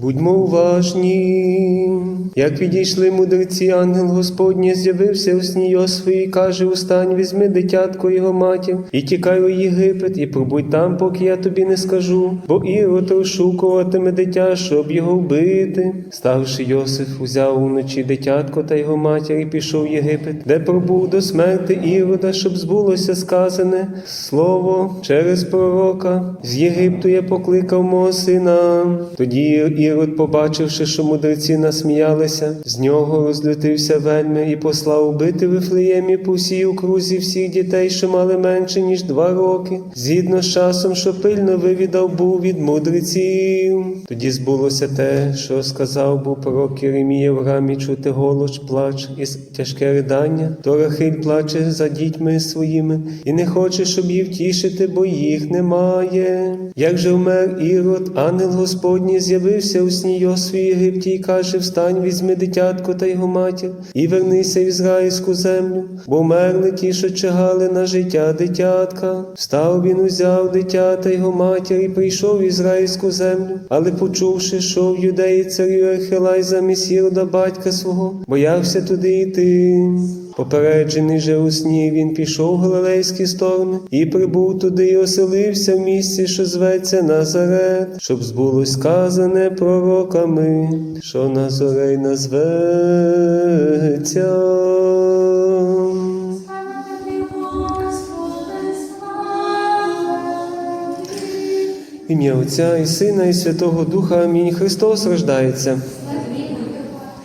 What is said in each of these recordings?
Будьмо уважні. Як відійшли мудреці, ангел Господній з'явився у сні Йосифу і каже: Устань, візьми дитятко його матір, і тікай у Єгипет, і пробудь там, поки я тобі не скажу. Бо Ірод розшукуватиме дитя, щоб його вбити. Ставши Йосиф, узяв уночі дитятко та його матір і пішов в Єгипет, де пробув до смерти Ірода, щоб збулося сказане слово через пророка. З Єгипту я покликав мого сина. Тоді Ірод, побачивши, що мудреці насміялися, з нього розлютився вельми і послав убити Вифлеємі по всій окрузі всіх дітей, що мали менше ніж два роки, згідно з часом, що пильно вивідав був від мудреців. Тоді збулося те, що сказав був пророк Єремія в грамі чути голос, плач і тяжке ридання. То Рахиль плаче за дітьми своїми і не хоче, щоб їх втішити, бо їх немає. Як же вмер Ірод, ангел Господній з'явився у сні в Єгипті і каже: Встань, візьми дитятко та його матір, і вернися в ізраїльську землю, бо вмерли ті, що чигали на життя дитятка. Встав він, узяв дитя та його матір і прийшов в ізраїльську землю, але почувши, що в юдеї царю Архилай замість Ірода батька свого, боявся туди йти. Попереджений же у сні він пішов в галилейські сторони і прибув туди і оселився в місці, що зветься Назарет, щоб збулось сказане пророками, що Назарей назветься. Ім'я Отця і Сина, і Святого Духа. Амінь. Христос рождається.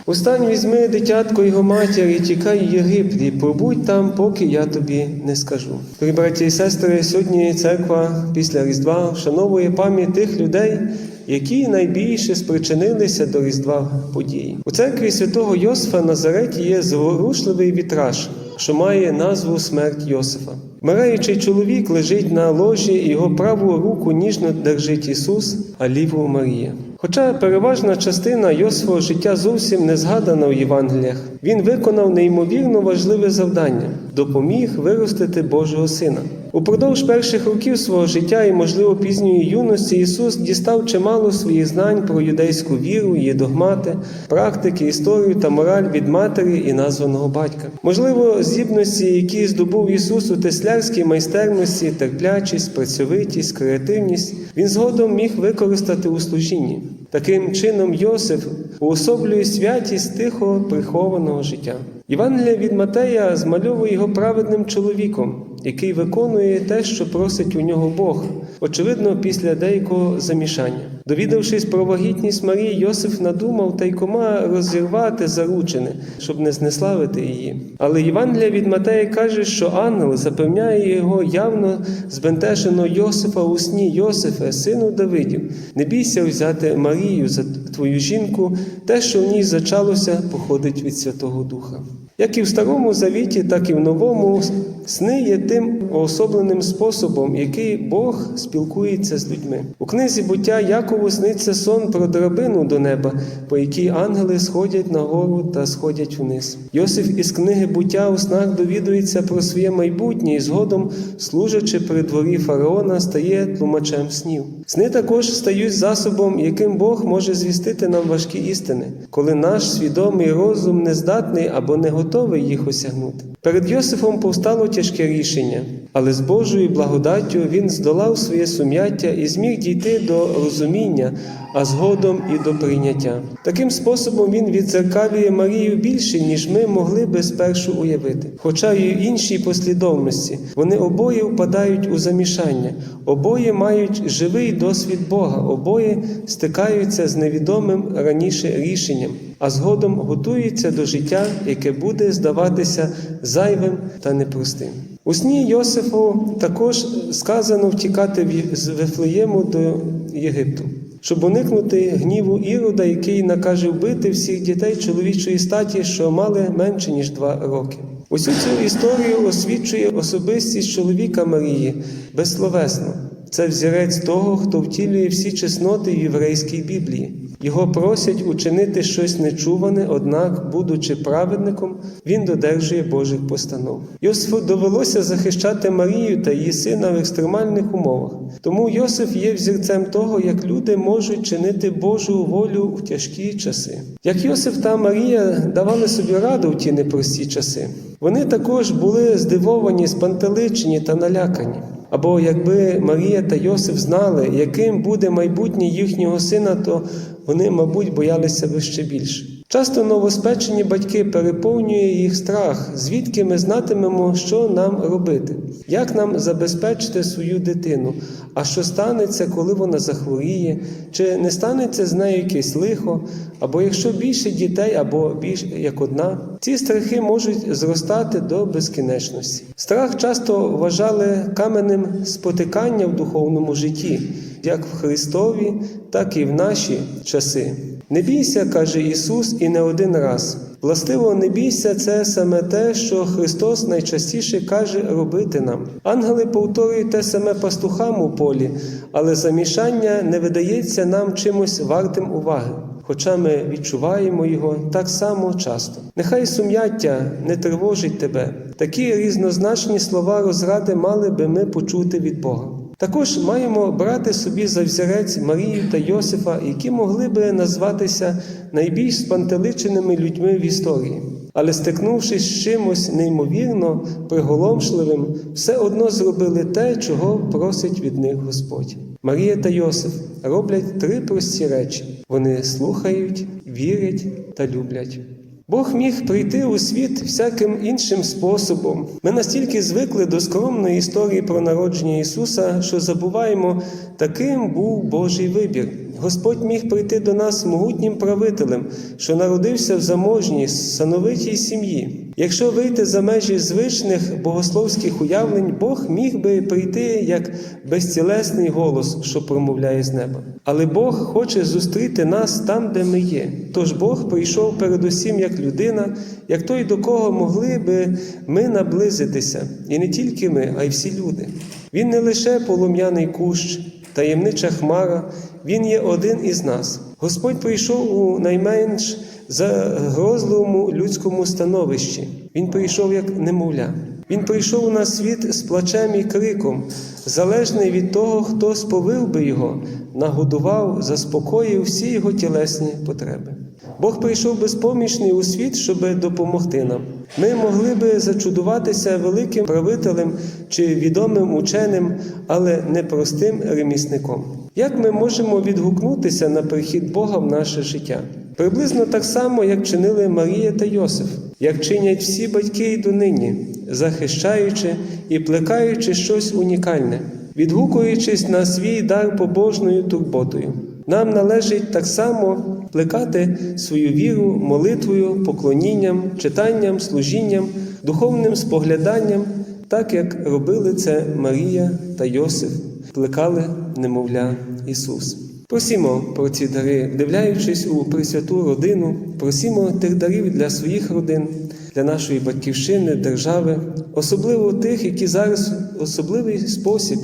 Устань, візьми дитятко його матір і тікай в Єгипет, і побудь там, поки я тобі не скажу. Дорогі браті і сестри, сьогодні церква після Різдва вшановує пам'ять тих людей, які найбільше спричинилися до Різдва події. У церкві святого Йосифа Назареті є зворушливий вітраж, що має назву Смерть Йосифа. Вмираючий чоловік лежить на ложі, і його праву руку ніжно держить Ісус, а ліву Марія. Хоча переважна частина Йосифового життя зовсім не згадана у Євангеліях, він виконав неймовірно важливе завдання допоміг виростити Божого Сина. Упродовж перших років свого життя і, можливо, пізньої юності Ісус дістав чимало своїх знань про юдейську віру, її догмати, практики, історію та мораль від матері і названого батька. Можливо, здібності, які здобув Ісус у теслярській майстерності, терплячість, працьовитість, креативність, він згодом міг використати у служінні. Таким чином, Йосиф уособлює святість тихого прихованого життя. Євангелія від Матея змальовує його праведним чоловіком, який виконує те, що просить у нього Бог, очевидно, після деякого замішання. Довідавшись про вагітність Марії, Йосиф надумав тайкома розірвати заручини, щоб не знеславити її. Але Євангелія від Матея каже, що ангел запевняє його явно збентежено Йосифа у сні Йосифе, сину Давидів. Не бійся взяти Марію за твою жінку, те, що в ній зачалося, походить від Святого Духа. Як і в Старому Завіті, так і в Новому сни є тим уособленим способом, який Бог спілкується з людьми. У книзі буття Якову сниться сон про драбину до неба, по якій ангели сходять на гору та сходять вниз. Йосиф із книги буття у снах довідується про своє майбутнє і згодом, служачи при дворі фараона, стає тлумачем снів. Сни також стають засобом, яким Бог може звістити нам важкі істини, коли наш свідомий розум не здатний або не готовий їх осягнути. Перед Йосифом повстало тяжке рішення, але з Божою благодаттю він здолав своє сум'яття і зміг дійти до розуміння, а згодом і до прийняття. Таким способом він відзеркалює Марію більше, ніж ми могли би спершу уявити. Хоча й у іншій послідовності вони обоє впадають у замішання, обоє мають живий досвід Бога, обоє стикаються з невідомим раніше рішенням, а згодом готуються до життя, яке буде здаватися зайвим та непростим. У сні Йосифу також сказано втікати з Вифлеєму до Єгипту, щоб уникнути гніву Ірода, який накаже вбити всіх дітей чоловічої статі, що мали менше ніж два роки. Усю цю історію освічує особистість чоловіка Марії безсловесно. Це взірець того, хто втілює всі чесноти в єврейській Біблії. Його просять учинити щось нечуване, однак, будучи праведником, він додержує Божих постанов. Йосифу довелося захищати Марію та її сина в екстремальних умовах. Тому Йосиф є взірцем того, як люди можуть чинити Божу волю у тяжкі часи. Як Йосиф та Марія давали собі раду в ті непрості часи. Вони також були здивовані, спантеличені та налякані. Або якби Марія та Йосиф знали, яким буде майбутнє їхнього сина, то вони, мабуть, боялися би ще більше. Часто новоспечені батьки переповнює їх страх, звідки ми знатимемо, що нам робити, як нам забезпечити свою дитину, а що станеться, коли вона захворіє, чи не станеться з нею якесь лихо, або якщо більше дітей, або більш як одна. Ці страхи можуть зростати до безкінечності. Страх часто вважали каменем спотикання в духовному житті, як в Христові, так і в наші часи. Не бійся, каже Ісус, і не один раз. Властиво, не бійся, це саме те, що Христос найчастіше каже робити нам. Ангели повторюють те саме пастухам у полі, але замішання не видається нам чимось вартим уваги. Хоча ми відчуваємо його так само часто. Нехай сум'яття не тривожить тебе. Такі різнозначні слова розради мали би ми почути від Бога. Також маємо брати собі за взірець Марію та Йосифа, які могли би назватися найбільш спантеличеними людьми в історії. Але стикнувшись з чимось неймовірно приголомшливим, все одно зробили те, чого просить від них Господь. Марія та Йосиф роблять три прості речі: вони слухають, вірять та люблять. Бог міг прийти у світ всяким іншим способом. Ми настільки звикли до скромної історії про народження Ісуса, що забуваємо, таким був Божий вибір. Господь міг прийти до нас могутнім правителем, що народився в заможній, сановитій сім'ї. Якщо вийти за межі звичних богословських уявлень, Бог міг би прийти як безцілесний голос, що промовляє з неба. Але Бог хоче зустріти нас там, де ми є. Тож Бог прийшов передусім як людина, як той, до кого могли би ми наблизитися, і не тільки ми, а й всі люди. Він не лише полум'яний кущ, таємнича хмара, Він є один із нас. Господь прийшов у найменш загрозливому людському становищі. Він прийшов як немовля. Він прийшов на світ з плачем і криком, залежний від того, хто сповив би його, нагодував, заспокоїв всі його тілесні потреби. Бог прийшов безпомічний у світ, щоб допомогти нам. Ми могли би зачудуватися великим правителем чи відомим ученим, але не простим ремісником. Як ми можемо відгукнутися на прихід Бога в наше життя? Приблизно так само, як чинили Марія та Йосиф, як чинять всі батьки й донині, захищаючи і плекаючи щось унікальне, відгукуючись на свій дар побожною турботою. Нам належить так само плекати свою віру молитвою, поклонінням, читанням, служінням, духовним спогляданням, так як робили це Марія та Йосиф, плекали немовля Ісус. Просімо про ці дари, вдивляючись у Пресвяту родину, просімо тих дарів для своїх родин, для нашої батьківщини, держави, особливо тих, які зараз в особливий спосіб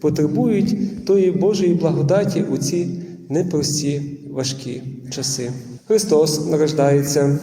потребують тої Божої благодаті у ці непрості важкі часи. Христос нарождається.